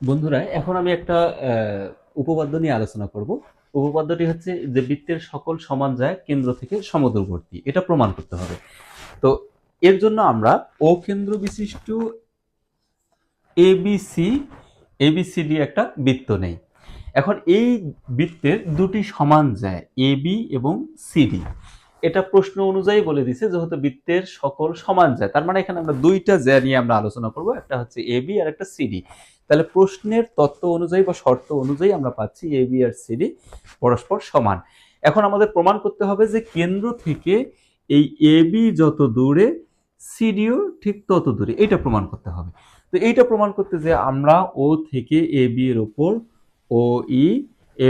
বন্ধুরা, এখন আমি একটা উপপাদ্য নিয়ে আলোচনা করব। উপপাদ্যটি হচ্ছে যে বৃত্তের সকল সমান যায় কেন্দ্র থেকে সমদূরবর্তী। এটা প্রমাণ করতে হবে। তো এর জন্য আমরা ও কেন্দ্র বিশিষ্ট এবিসি এবিসিডি একটা বৃত্ত নেই। এখন এই বৃত্তের দুটি সমান যায় এবি এবং সিডি এটা প্রশ্ন অনুযায়ী বলে দিছে, যেহেতু বৃত্তের সকল সমান যায়। তার মানে এখানে আমরা দুইটা জ্যা নিয়ে আমরা আলোচনা করব। একটা হচ্ছে এবি আর একটা সিডি তাহলে প্রশ্নের তত্ত্ব অনুযায়ী বা শর্ত অনুযায়ী আমরা পাচ্ছি এ বি আর সিডি পরস্পর সমান। এখন আমাদের প্রমাণ করতে হবে যে কেন্দ্র থেকে এই এ বি যত দূরে সিডিও ঠিক তত দূরে। এটা প্রমাণ করতে হবে। তো এইটা প্রমাণ করতে যে আমরা ও থেকে এ বি এর ওপর ও ই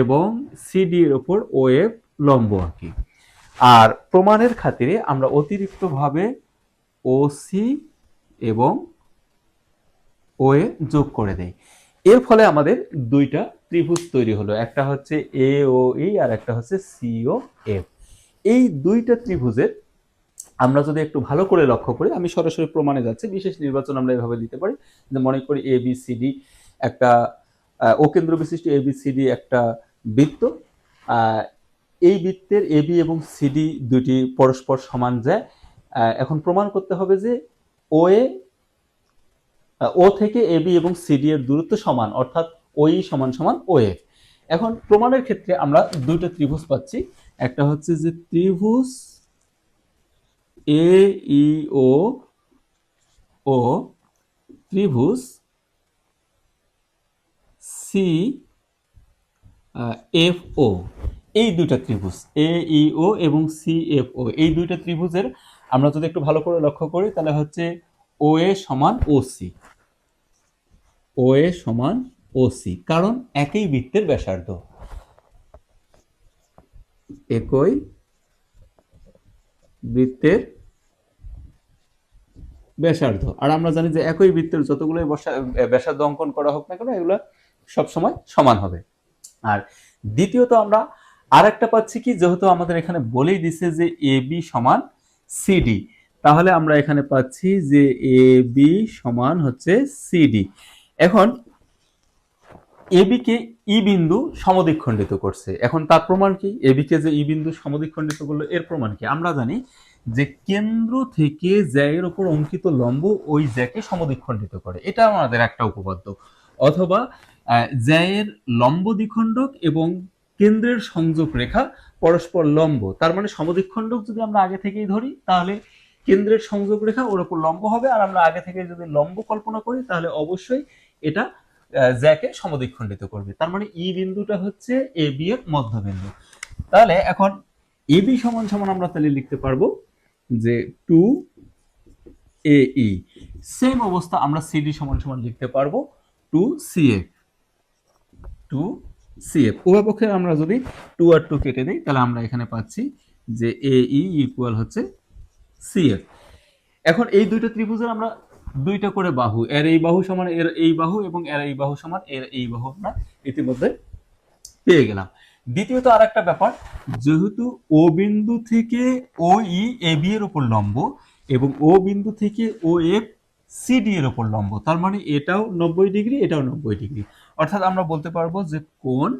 এবং সিডি এর ওপর ও এফ লম্ব আঁকি। আর প্রমাণের খাতিরে আমরা অতিরিক্তভাবে ও সি এবং ও এ যোগ করে দেই এর ফলে আমাদের দুইটা ত্রিভুজ তৈরি হলো। একটা হচ্ছে এ ও ই আর একটা হচ্ছে সি ও এফ এই দুইটা ত্রিভুজের আমরা যদি একটু ভালো করে লক্ষ্য করি, আমি সরাসরি প্রমাণে যাচ্ছি, বিশেষ নির্বাচন আমরা এভাবে দিতে পারি। যে মনে করি এ বি সি ডি একটা ও কেন্দ্র বিশিষ্ট এ বি সি ডি একটা বৃত্ত এই বৃত্তের এ বি এবং সিডি দুটি পরস্পর সমান যায়। এখন প্রমাণ করতে হবে যে ও এ ও থেকে এ, বি এবং সিডি এর দূরত্ব সমান, অর্থাৎ ওই সমান সমান ও এফ। এখন প্রমাণের ক্ষেত্রে আমরা দুইটা ত্রিভুজ পাচ্ছি। একটা হচ্ছে যে ত্রিভুজ এ, ই, ও ও, ত্রিভুজ সি এফ, ও। এই দুইটা ত্রিভুজ, এ, ই, ও এবং সি, এফ, ও। এই দুইটা ত্রিভুজের আমরা যদি একটু ভালো করে লক্ষ্য করি, তাহলে হচ্ছে ও এ সমান ও সি ও এ সমান ও সি কারণ একই বৃত্তের ব্যাসার্ধ। একই বৃত্তের ব্যাসার্ধ। আর আমরা জানি যে একই বৃত্তের যতগুলো ব্যাসার্ধ অঙ্কন করা হোক না কেন, এগুলো সবসময় সমান হবে। আর দ্বিতীয়ত আমরা আর একটা পাচ্ছি কি, যেহেতু আমাদের এখানে বলেই দিছে যে এ বি সমান সিডি তাহলে আমরা এখানে পাচ্ছি যে এ বি সমান হচ্ছে সিডি এখন এবি কে ই বিন্দু সমদ্বিখণ্ডিত করছে। এখন তার প্রমাণ কি? এবি কে যে ই বিন্দু সমদ্বিখণ্ডিত করল, এর প্রমাণ কি? আমরা জানি যে কেন্দ্র থেকে জ্যায়ের উপর অঙ্কিত লম্ব ওই জ্যাকে সমদ্বিখণ্ডিত করে। এটা আমাদের একটা উপপাদ্য। অথবা জ্যায়ের লম্ব দ্বিখণ্ডক এবং কেন্দ্রের সংযোগ রেখা পরস্পর লম্ব। তার মানে সমদ্বিখণ্ডক যদি আমরা আগে থেকেই ধরি, তাহলে কেন্দ্রের সংযোগ রেখা ওর উপর লম্ব হবে। আর আমরা আগে থেকে যদি লম্ব কল্পনা করি, তাহলে অবশ্যই এটা জ্যাকে সমদ্বিখণ্ডিত করবে। তার মানে ই বিন্দুটা হচ্ছে এ বি এর মধ্যবিন্দু। তাহলে এখন এ বি সমান সমান আমরা তাহলে লিখতে পারব যে টু এ ই। সেম অবস্থা আমরা সিডি সমান সমান লিখতে পারব two C F two C F উভয়পক্ষে আমরা যদি টু আর টু কেটে দিই, তাহলে আমরা এখানে পাচ্ছি যে এ ই ইকুয়াল হচ্ছে সি এফ এখন এই দুইটা ত্রিভুজের আমরা দুইটা করে বাহু, এর এই বাহু সমান এর এই বাহু এবং এর এই বাহু সমান এর এই বাহু আমরা ইতিমধ্যে পেয়ে গেলাম। দ্বিতীয়ত আর একটা ব্যাপার, যেহেতু ও বিন্দু থেকে ও ই এ বি এর উপর লম্ব এবং ও বিন্দু থেকে ও এফ সিডি এর উপর লম্ব, তার মানে এটাও নব্বই ডিগ্রি, এটাও নব্বই ডিগ্রি। অর্থাৎ আমরা বলতে পারব যে কোন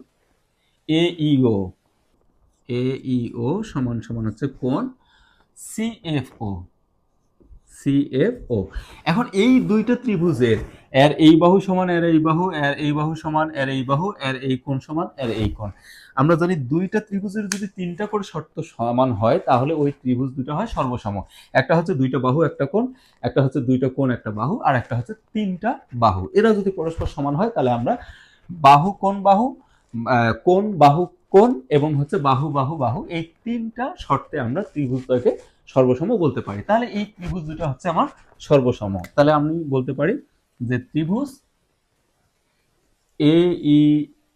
এ ইও এ ইও সমান সমান হচ্ছে কোণ সিএফও সিএফও এখন এই দুইটা ত্রিভুজের, এর এই বাহু সমান, এর এই বাহু, এর এই বাহু সমান, এর এই বাহু, এর এই কোণ সমান, এর এই কোণ। আমরা জানি দুইটা ত্রিভুজের যদি তিনটা করে শর্ত সমান হয়, তাহলে ওই ত্রিভুজ দুটো হয় সর্বসম। একটা হচ্ছে দুইটা বাহু, একটা কোণ, একটা হচ্ছে দুইটা কোণ, একটা বাহু, আর একটা হচ্ছে তিনটা বাহু। এরা যদি পরস্পর সমান হয়, তাহলে আমরা বাহু, কোণ বাহু কোণ, বাহু কোণ এবং হচ্ছে বাহু বাহু বাহু, এই তিনটা শর্তে আমরা ত্রিভুজটাকে সর্বসম বলতে পারি। তাহলে এই ত্রিভুজ দুটো হচ্ছে আমার সর্বসম। তাহলে আমি বলতে পারি যে ত্রিভুজ এ ই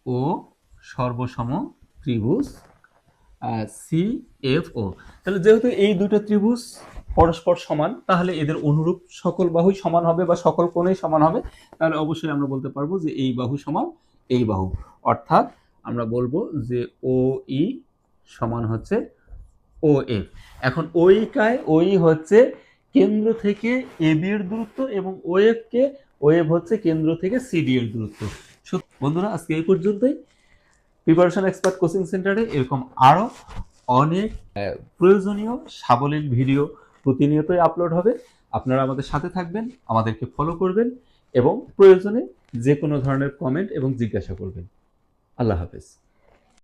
ও সর্বসম ত্রিভুজ সি এফ ও তাহলে যেহেতু এই দুটো ত্রিভুজ পরস্পর সমান, তাহলে এদের অনুরূপ সকল বাহুই সমান হবে বা সকল কোণেই সমান হবে, তাহলে অবশ্যই আমরা বলতে পারব যে এই বাহু সমান এই বাহু। অর্থাৎ আমরা বলব যে ও ই সমান হচ্ছে ও এফ এখন ওই কায়? ওই হচ্ছে কেন্দ্র থেকে এ বি এর দূরত্ব এবং ও এফ কে ওয়েভ হচ্ছে কেন্দ্র থেকে সিডি এর দূরত্ব। বন্ধুরা, আজকে এই পর্যন্তই। প্রিপারেশন এক্সপার্ট কোচিং সেন্টারে এরকম আরও অনেক প্রয়োজনীয়, সাবলীল ভিডিও প্রতিনিয়তই আপলোড হবে। আপনারা আমাদের সাথে থাকবেন, আমাদেরকে ফলো করবেন এবং প্রয়োজনে যে কোনো ধরনের কমেন্ট এবং জিজ্ঞাসা করবেন। আল্লাহ হাফেজ।